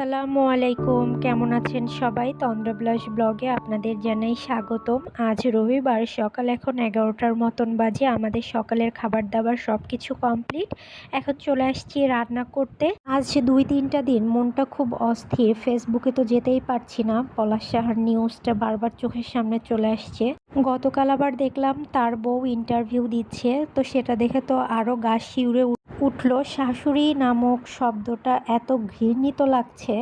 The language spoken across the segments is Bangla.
আসসালামু আলাইকুম। কেমন আছেন সবাই? তন্দ্রবিলাস ব্লগে আপনাদের জানাই স্বাগতম। আজ রবিবার, সকাল এখন এগারোটার মতন বাজে। আমাদের সকালের খাবার দাবার সব কিছু কমপ্লিট। এখন চলে আসছি রান্না করতে। আজ দুই তিনটা দিন মনটা খুব অস্থির। ফেসবুকে তো যেতেই পারছি না। পলাশ সাহার নিউজটা বারবার চোখের সামনে চলে আসছে। গতকাল আবার দেখলাম তার বউ ইন্টারভিউ দিচ্ছে। তো সেটা দেখে তো আরও গা শিউরে উঠল শাশুড়ি নামক শব্দটা এত ঘৃণিত লাগছে।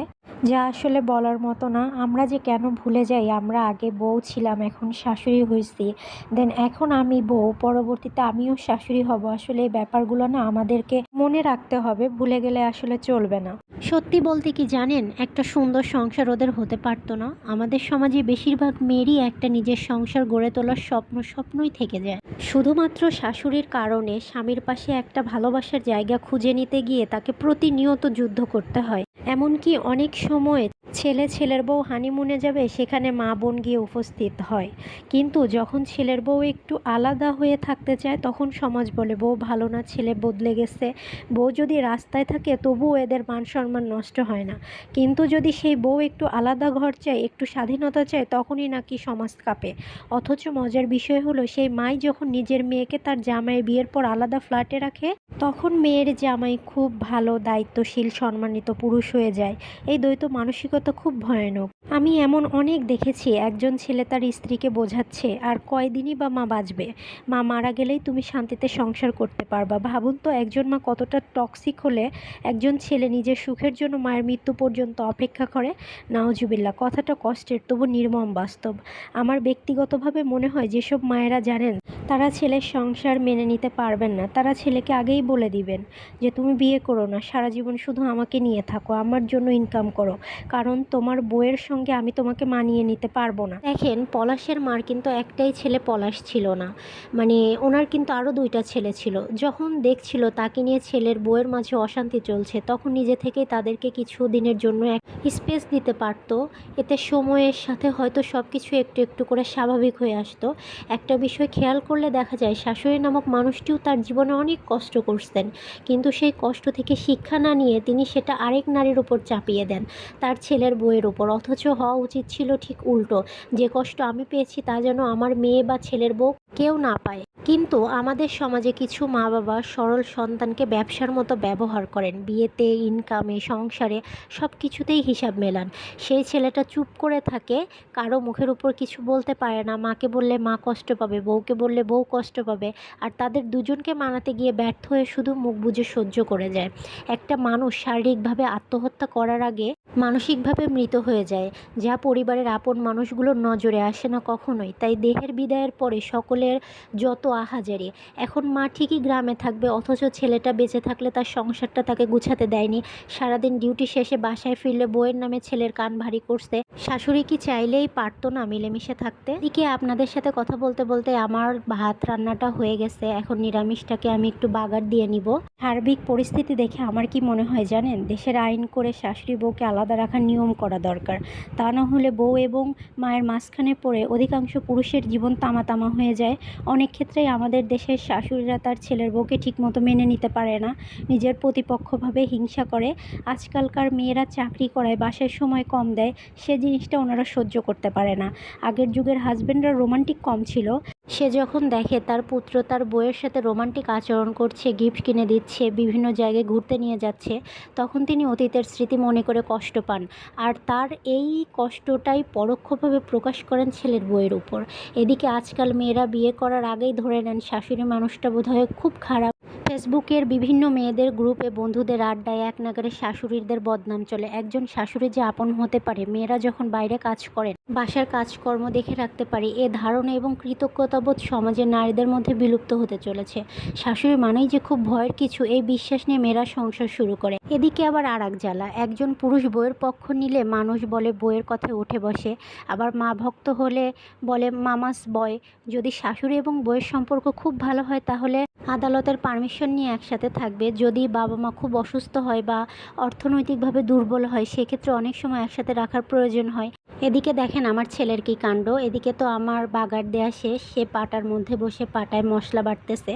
যা আসলে বলার মতো না। আমরা যে কেন ভুলে যাই, আমরা আগে বউ ছিলাম, এখন শাশুড়ি হয়েছি। দেন এখন আমি বউ, পরবর্তীতে আমিও শাশুড়ি হব। আসলে এই ব্যাপারগুলো না আমাদেরকে মনে রাখতে হবে, ভুলে গেলে আসলে চলবে না। সত্যি বলতে কি জানেন, একটা সুন্দর সংসার ওদের হতে পারতো না। আমাদের সমাজে বেশিরভাগ মেয়েরই একটা নিজের সংসার গড়ে তোলার স্বপ্ন স্বপ্নই থেকে যায়। শুধুমাত্র শাশুড়ির কারণে স্বামীর পাশে একটা ভালোবাসার জায়গা খুঁজে নিতে গিয়ে তাকে প্রতিনিয়ত যুদ্ধ করতে হয়। এমনকি অনেক সময় ছেলে ছেলের বউ হানিমুনে যাবে, সেখানে মা বোন গিয়ে উপস্থিত হয়। কিন্তু যখন ছেলের বউ একটু আলাদা হয়ে থাকতে চায়, তখন সমাজ বলে, বউ ভালো না, ছেলে বদলে গেছে। বউ যদি রাস্তায় থাকে, তবুও এদের মান সম্মান নষ্ট হয় না। কিন্তু যদি সেই বউ একটু আলাদা ঘর চায়, একটু স্বাধীনতা চায়, তখনই নাকি সমাজ কাঁপে। অথচ মজার বিষয় হলো, সেই মাই যখন নিজের মেয়েকে তার জামাই বিয়ের পর আলাদা ফ্ল্যাটে রাখে, তখন মেয়ের জামাই খুব ভালো, দায়িত্বশীল, সম্মানিত পুরুষ হয়ে যায়। এই দ্বৈত মানসিকতা খুব ভয়ানক। আমি এমন অনেক দেখেছি, একজন ছেলে তার স্ত্রীকে বোঝাচ্ছে, আর কয়দিনই বা মা বাঁচবে? মা মারা গেলেই তুমি শান্তিতে সংসার করতে পারবা। ভাবুন তো, একজন মা কতটা টক্সিক হলে একজন ছেলে নিজের সুখের জন্য মায়ের মৃত্যু পর্যন্ত অপেক্ষা করে? নাওজুবিল্লা কথাটা কষ্টের, তবু নির্মম বাস্তব। আমার ব্যক্তিগতভাবে মনে হয়, যেসব মায়েরা জানেন তারা ছেলের সংসার মেনে নিতে পারবেন না। তারা ছেলেকে আগেই বলে দিবেন যে, তুমি বিয়ে করো না। সারা জীবন শুধু আমাকে নিয়ে থাকো। আমার জন্য ইনকাম করো। কারণ তোমার বইয়ের সঙ্গে আমি তোমাকে মানিয়ে নিতে পারব না। দেখেন, পলাশের মার কিন্তু একটাই ছেলে পলাশ ছিল না। মানে ওনার কিন্তু আরও দুইটা ছেলে ছিল। যখন দেখছিল তাকে নিয়ে ছেলের বউয়ের মাঝে অশান্তি চলছে, তখন নিজে থেকেই তাদেরকে কিছু দিনের জন্য এক স্পেস দিতে পারতো। এতে সময়ের সাথে হয়তো সব কিছু একটু একটু করে স্বাভাবিক হয়ে আসতো। একটা বিষয় খেয়াল করলে দেখা যায় শাশুড়ি নামক মানুষটিও তার জীবনে অনেক কষ্ট করছেন। কিন্তু সেই কষ্ট থেকে শিক্ষা না নিয়ে তিনি সেটা আরেক নারীর উপর চাপিয়ে দেন, তার ছেলের বইয়ের উপর। অথচ হওয়া উচিত ছিল ঠিক উল্টো। যে কষ্ট আমি পেয়েছি তা যেন আমার মেয়ে বা ছেলের বউ কেউ না পায়। কিন্তু আমাদের সমাজে কিছু মা বাবা সরল সন্তানকে ব্যবসার মতো ব্যবহার করেন। বিয়েতে ইনকামে সংসারে সব কিছুতেই হিসাব মেলান। সেই ছেলেটা চুপ করে থাকে, কারও মুখের উপর কিছু বলতে পারে না। মাকে বললে মা কষ্ট পাবে, বউকে বললে বউ কষ্ট পাবে আর তাদের দুজনকে মানাতে গিয়ে ব্যর্থ হয়ে শুধু মুখ বুজে সহ্য করে যায়। একটা মানুষ শারীরিকভাবে আত্মহত্যা করার আগে মানসিকভাবে মৃত হয়ে যায়, যা পরিবারের আপন মানুষগুলোর নজরে আসে না কখনোই। তাই দেহের বিদায়ের পরে সকলের যত আহাজারি, এখন মা ঠিকই গ্রামে থাকবে, অথচ ছেলেটা বেঁচে থাকলে তার সংসারটা তাকে গুছাতে দেয়নি। সারাদিন ডিউটি শেষে বাসায় ফিরলে বইয়ের নামে ছেলের কান ভারী করছে। শাশুড়ি কি চাইলেই পারতো না মিলেমিশে থাকতে? এদিকে আপনাদের সাথে কথা বলতে বলতে আমার ভাত রান্নাটা হয়ে গেছে, এখন নিরামিষটাকে আমি একটু বাগার দিয়ে নিব। সার্বিক পরিস্থিতি দেখে আমার কি মনে হয় জানেন? দেশের আইন করে শাশুড়ি বউকে আলাদা রাখার নিয়ম করা দরকার। তা না হলে বউ এবং মায়ের মাঝখানে পড়ে অধিকাংশ পুরুষের জীবন তামা তামা হয়ে যায়। অনেক ক্ষেত্রেই আমাদের দেশের শাশুড়িরা তার ছেলের বউকে ঠিকমতো মেনে নিতে পারে না। নিজের প্রতিপক্ষভাবে হিংসা করে। আজকালকার মেয়েরা চাকরি করায়, বাসায় সময় কম দেয়। সে জিনিসটা ওনারা সহ্য করতে পারে না। আগের যুগের হাজব্যান্ডরা রোমান্টিক কম ছিল। সে যখন দেখে তার পুত্র তার বইয়ের সাথে রোমান্টিক আচরণ করছে, গিফট কিনে দিচ্ছে, বিভিন্ন জায়গায় ঘুরতে নিয়ে যাচ্ছে, তখন তিনি অতীতের স্মৃতি মনে করে কষ্ট পান। আর তার এই কষ্টটাই পরোক্ষভাবে প্রকাশ করেন ছেলের বইয়ের উপর। এদিকে আজকাল মেয়েরা বিয়ে করার আগেই ধরে নেন শাশুড়ি মানুষটা বোধহয় খুব খারাপ। ফেসবুকের বিভিন্ন মেয়েদের গ্রুপে বন্ধুদের আড্ডায় এক নাগারে শাশুড়িদের বদনাম চলে। একজন শাশুড়ি যে আপন হতে পারে, মেয়েরা যখন বাইরে কাজ করেন বাসার কাজকর্ম দেখে রাখতে পারি। এ ধারণা এবং কৃতজ্ঞতাবোধ সমাজে নারীদের মধ্যে বিলুপ্ত হতে চলেছে। শাশুড়ি মানেই যে খুব ভয়ের কিছু, এই বিশ্বাস নিয়ে মেয়েরা সংসার শুরু করে। এদিকে আবার আর এক জ্বালা। একজন পুরুষ বইয়ের পক্ষ নিলে মানুষ বলে বইয়ের কথায় উঠে বসে। আবার মা ভক্ত হলে বলে, মামাস বয়, যদি শাশুড়ি এবং বইয়ের সম্পর্ক খুব ভালো হয় তাহলে আদালতের পারমিশন নিয়ে একসাথে থাকবে। যদি বাবা মা খুব অসুস্থ হয় বা অর্থনৈতিকভাবে দুর্বল হয়, সেক্ষেত্রে অনেক সময় একসাথে রাখার প্রয়োজন হয়। এদিকে দেখেন আমার ছেলের কি কাণ্ড। এদিকে তো আমার বাগার দেয়া শেষ। সে পাটার মধ্যে বসে পাটায় মশলা বাটতেছে।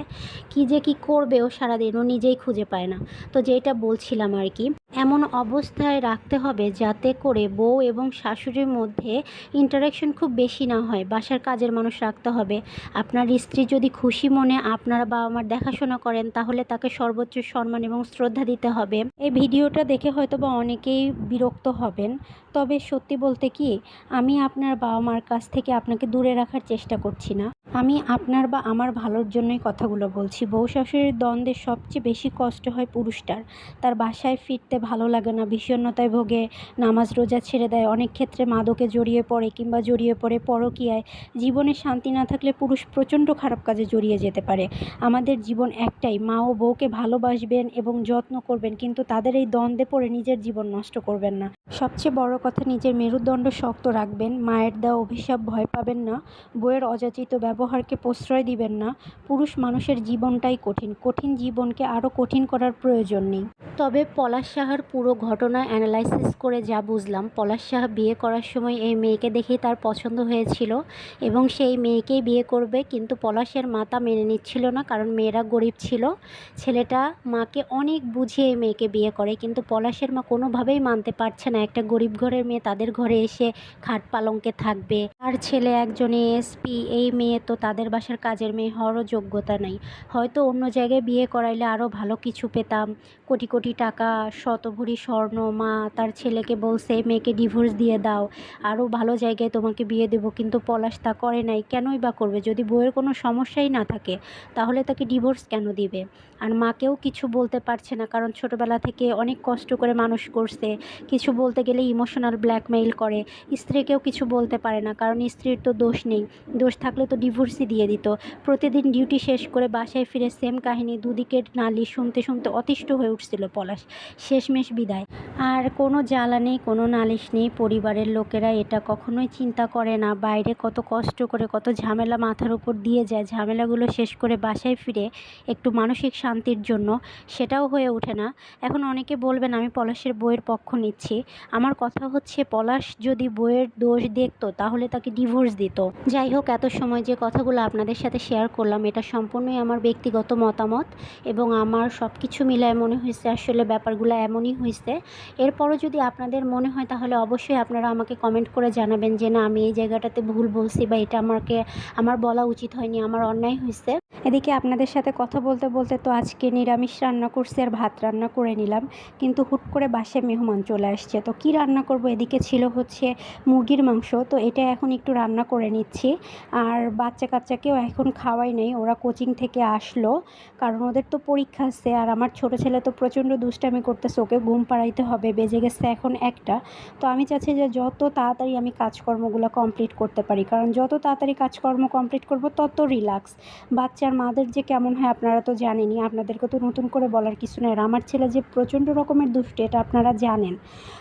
কি যে কি করবে ও সারাদিন, ও নিজেই খুঁজে পায় না। তো যেটা বলছিলাম আর কি এমন অবস্থায় রাখতে হবে যাতে করে বউ এবং শাশুড়ির মধ্যে ইন্টারাকশন খুব বেশি না হয়। বাসার কাজের মানুষ রাখতে হবে। আপনার স্ত্রী যদি খুশি মনে আপনার বাবা মার দেখাশোনা করেন, তাহলে তাকে সর্বোচ্চ সম্মান এবং শ্রদ্ধা দিতে হবে। এই ভিডিওটা দেখে হয়তো বা অনেকেই বিরক্ত হবেন। তবে সত্যি বলতে কি, আমি আপনার বাবা মার কাছ থেকে আপনাকে দূরে রাখার চেষ্টা করছি না। আমি আপনার বা আমার ভালোর জন্যই কথাগুলো বলছি। বউ শাশুড়ির দ্বন্দ্বে সবচেয়ে বেশি কষ্ট হয় পুরুষটার। তার বাসায় ফিরতে ভালো লাগে না বিষণ্ণতায় ভোগে, নামাজ রোজা ছেড়ে দেয়, অনেক ক্ষেত্রে মাদকে জড়িয়ে পড়ে কিংবা জড়িয়ে পড়ে পরকীয়ায়। জীবনে শান্তি না থাকলে পুরুষ প্রচণ্ড খারাপ কাজে জড়িয়ে যেতে পারে। আমাদের জীবন একটাই, মা ও বউকে ভালোবাসবেন এবং যত্ন করবেন, কিন্তু তাদের এই দ্বন্দ্বে পড়ে নিজের জীবন নষ্ট করবেন না। সবচেয়ে বড় কথা, নিজের মেরুদণ্ড শক্ত রাখবেন, মায়ের দেওয়া অভিশাপ ভয় পাবেন না বইয়ের অযাচিত ব্যবহারকে প্রশ্রয় দিবেন না। পুরুষ মানুষের জীবনটাই কঠিন। কঠিন জীবনকে আরও কঠিন করার প্রয়োজন নেই। তবে পলাশ সাহার পুরো ঘটনা অ্যানালাইসিস করে যা বুঝলাম, পলাশ সাহা বিয়ে করার সময় এই মেয়েকে দেখেই তার পছন্দ হয়েছিল এবং সেই মেয়েকেই বিয়ে করবে, কিন্তু পলাশের মাতা মেনে নিচ্ছিল না কারণ মেয়েরা গরিব ছিল। ছেলেটা মাকে অনেক বুঝিয়ে এই মেয়েকে বিয়ে করে, কিন্তু পলাশের মা কোনোভাবেই মানতে পারছে না। একটা গরিব ঘরের মেয়ে তাদের ঘরে এসে খাট পালঙ্কে থাকবে। আর ছেলে একজনে এসপি এই মেয়ে তো তাদের বাসার কাজের মেয়ে হওয়ারও যোগ্যতা নেই। হয়তো অন্য জায়গায় বিয়ে করাইলে আরও ভালো কিছু পেতাম। কোটি কোটি টাকা, শতভরি স্বর্ণ, মা তার ছেলেকে বলছে, মেয়েকে ডিভোর্স দিয়ে দাও। আরও ভালো জায়গায় তোমাকে বিয়ে দেবো, কিন্তু পলাশ তা করে নাই। কেনই বা করবে? যদি বউয়ের কোনো সমস্যাই না থাকে, তাহলে তাকে ডিভোর্স কেন দিবে? আর মাকেও কিছু বলতে পারছে না, কারণ ছোটোবেলা থেকে অনেক কষ্ট করে মানুষ করছে। কিছু বলতে গেলে ইমোশনাল ব্ল্যাকমেইল করে। স্ত্রীকেও কিছু বলতে পারে না, কারণ স্ত্রীর তো দোষ নেই। দোষ থাকলে তো ডিভোর্সই দিয়ে দিত। প্রতিদিন ডিউটি শেষ করে বাসায় ফিরে সেম কাহিনী দুদিকের নালি শুনতে শুনতে অতিষ্ঠ হয়ে উঠছিল পলাশ। শেষমেশ বিদায়। আর কোনো জ্বালা নেই, কোনো নালিশ নেই, পরিবারের লোকেরা এটা কখনোই চিন্তা করে না। বাইরে কত কষ্ট করে, কত ঝামেলা মাথার উপর দিয়ে যায়। ঝামেলাগুলো শেষ করে বাসায় ফিরে একটু মানসিক শান্তির জন্য সেটাও হয়ে ওঠে না। এখন অনেকে বলবেন, আমি পলাশের বইয়ের পক্ষ নিচ্ছি। আমার কথা হচ্ছে, পলাশ যদি বইয়ের দোষ দেখতো, তাহলে তাকে ডিভোর্স দিত। যাই হোক, এত সময় যে কথাগুলো আপনাদের সাথে শেয়ার করলাম, এটা সম্পূর্ণই আমার ব্যক্তিগত মতামত এবং আমার সব কিছু মিলায় মনে হয়েছে, আসলে ব্যাপারগুলো এমনই হয়েছে। এরপরও যদি আপনাদের মনে হয় তাহলে অবশ্যই আপনারা আমাকে কমেন্ট করে জানাবেন যে না, আমি এই জায়গাটাতে ভুল বলছি বা এটা আমাকে, আমার বলা উচিত হয়নি, আমার অন্যায় হয়েছে। এদিকে আপনাদের সাথে কথা বলতে বলতে তো আজকে নিরামিষ রান্না করছি আর ভাত রান্না করে নিলাম, কিন্তু হুট করে বাসায় মেহমান চলে আসছে। তো কি রান্না করব? এদিকে ছিল হচ্ছে মুরগির মাংস, তো এটা এখন একটু রান্না করে নিচ্ছি। আর বাচ্চা কাচ্চাকেও এখন খাওয়াই নেই, ওরা কোচিং থেকে আসলো। কারণ ওদের তো পরীক্ষা আছে, আর আমার ছোট ছেলে তো প্রচণ্ড দুষ্টামি করতেছে, ওকে ঘুম পাড়াইতে হবে, বেজে গেছে এখন একটা। তো আমি চাচ্ছি যে যত তাড়াতাড়ি আমি কাজকর্মগুলো কমপ্লিট করতে পারি, কারণ যত তাড়াতাড়ি কাজকর্ম কমপ্লিট করব, তত রিল্যাক্স বাচ্চার, মাদের যে কেমন হয় আপনারা তো জানেনই, আপনাদেরকে তো নতুন করে বলার কিছু নেই। আর আমার ছেলে যে প্রচণ্ড রকমের দুষ্টু, এটা আপনারা জানেন।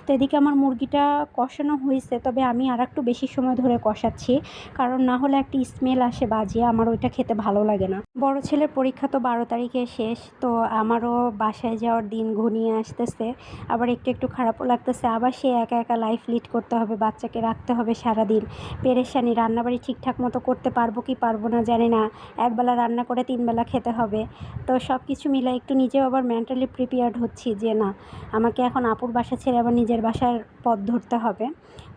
তো এদিকে আমার মুরগিটা কষানো হয়েছে, তবে আমি আর একটু বেশি সময় ধরে কষাচ্ছি, কারণ না হলে একটা স্মেল আসে বাজে আমার ওইটা খেতে ভালো লাগে না। বড় ছেলের পরীক্ষা তো বারো তারিখে শেষ, তো আমারও বাসায় যাওয়ার দিন ঘনিয়ে আসতেছে। আবার একটু একটু খারাপও লাগতেছে। আবার সে একা একা লাইফ লিড করতে হবে, বাচ্চাকে রাখতে হবে সারাদিন। পেরেশানি, রান্নাবাড়ি ঠিকঠাক মতো করতে পারব কি পারব না জানি না। একবেলা রান্না করে তিনবেলা খেতে হবে। তো সব কিছু মিলে একটু নিজেও আবার মেন্টালি প্রিপেয়ার্ড হচ্ছি যে না, আমাকে এখন আপুর বাসা ছেড়ে আবার নিজের বাসার পথ ধরতে হবে।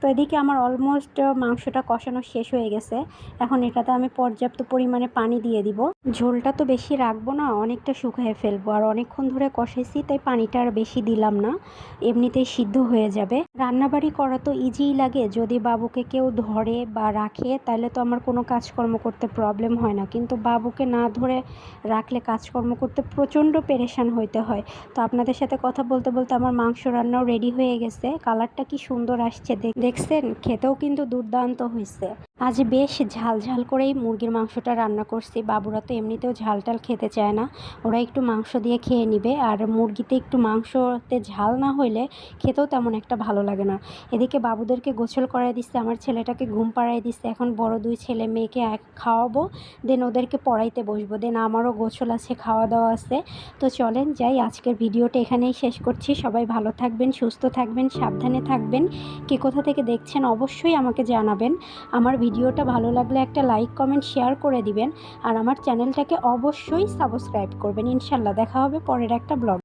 তো এদিকে আমার অলমোস্ট মাংসটা কষানো শেষ হয়ে গেছে। এখন এটাতে আমি পর্যাপ্ত পরিমাণে পানি দিয়ে দিব। ঝোলটা তো বেশি রাখব না, অনেকটা শুকিয়ে ফেলব। আর অনেকক্ষণ ধরে কষাইছি তাই পানিটা আর বেশি দিলাম না। এমনিতেই সিদ্ধ হয়ে যাবে। রান্নাবাড়ি করা তো ইজিই লাগে। যদি বাবুকে কেউ ধরে বা রাখে, তাহলে তো আমার কোনো কাজকর্ম করতে প্রবলেম হয় না। কিন্তু বাবুকে না ধরে রাখলে কাজকর্ম করতে প্রচণ্ড পেরেশান হইতে হয়। তো আপনাদের সাথে কথা বলতে বলতে আমার মাংস রান্নাও রেডি হয়ে গেছে। কালারটা কি সুন্দর আসছে দেখ- দেখছেন? খেতেও কিন্তু দুর্দান্ত হয়েছে আজ বেশ ঝাল ঝাল করেই মুরগির মাংসটা রান্না করছি। বাবুরা তো এমনিতেও ঝাল টাল খেতে চায় না। ওরা একটু মাংস দিয়ে খেয়ে নিবে। আর মুরগিতে একটু মাংসতে ঝাল না হইলে খেতেও তেমন একটা ভালো লাগে না। এদিকে বাবুদেরকে গোসল করাই দিচ্ছে, আমার ছেলেটাকে ঘুম পাড়াই দিচ্ছে। এখন বড় দুই ছেলে মেয়েকে এক- খাওয়াবো, দেন ওদেরকে পড়াইতে বসবো। দেন আমারও গোসল আছে, খাওয়া দাওয়া আছে। তো চলেন যাই, আজকের ভিডিওটা এখানেই শেষ করছি। সবাই ভালো থাকবেন, সুস্থ থাকবেন, সাবধানে থাকবেন। কে কোথা থেকে দেখছেন অবশ্যই আমাকে জানাবেন। আমার ভিডিওটা ভালো লাগলে একটা লাইক কমেন্ট শেয়ার করে দিবেন। আর আমার চ্যানেলটাকে অবশ্যই সাবস্ক্রাইব করবেন। ইনশাল্লাহ দেখা হবে পরের একটা ব্লগ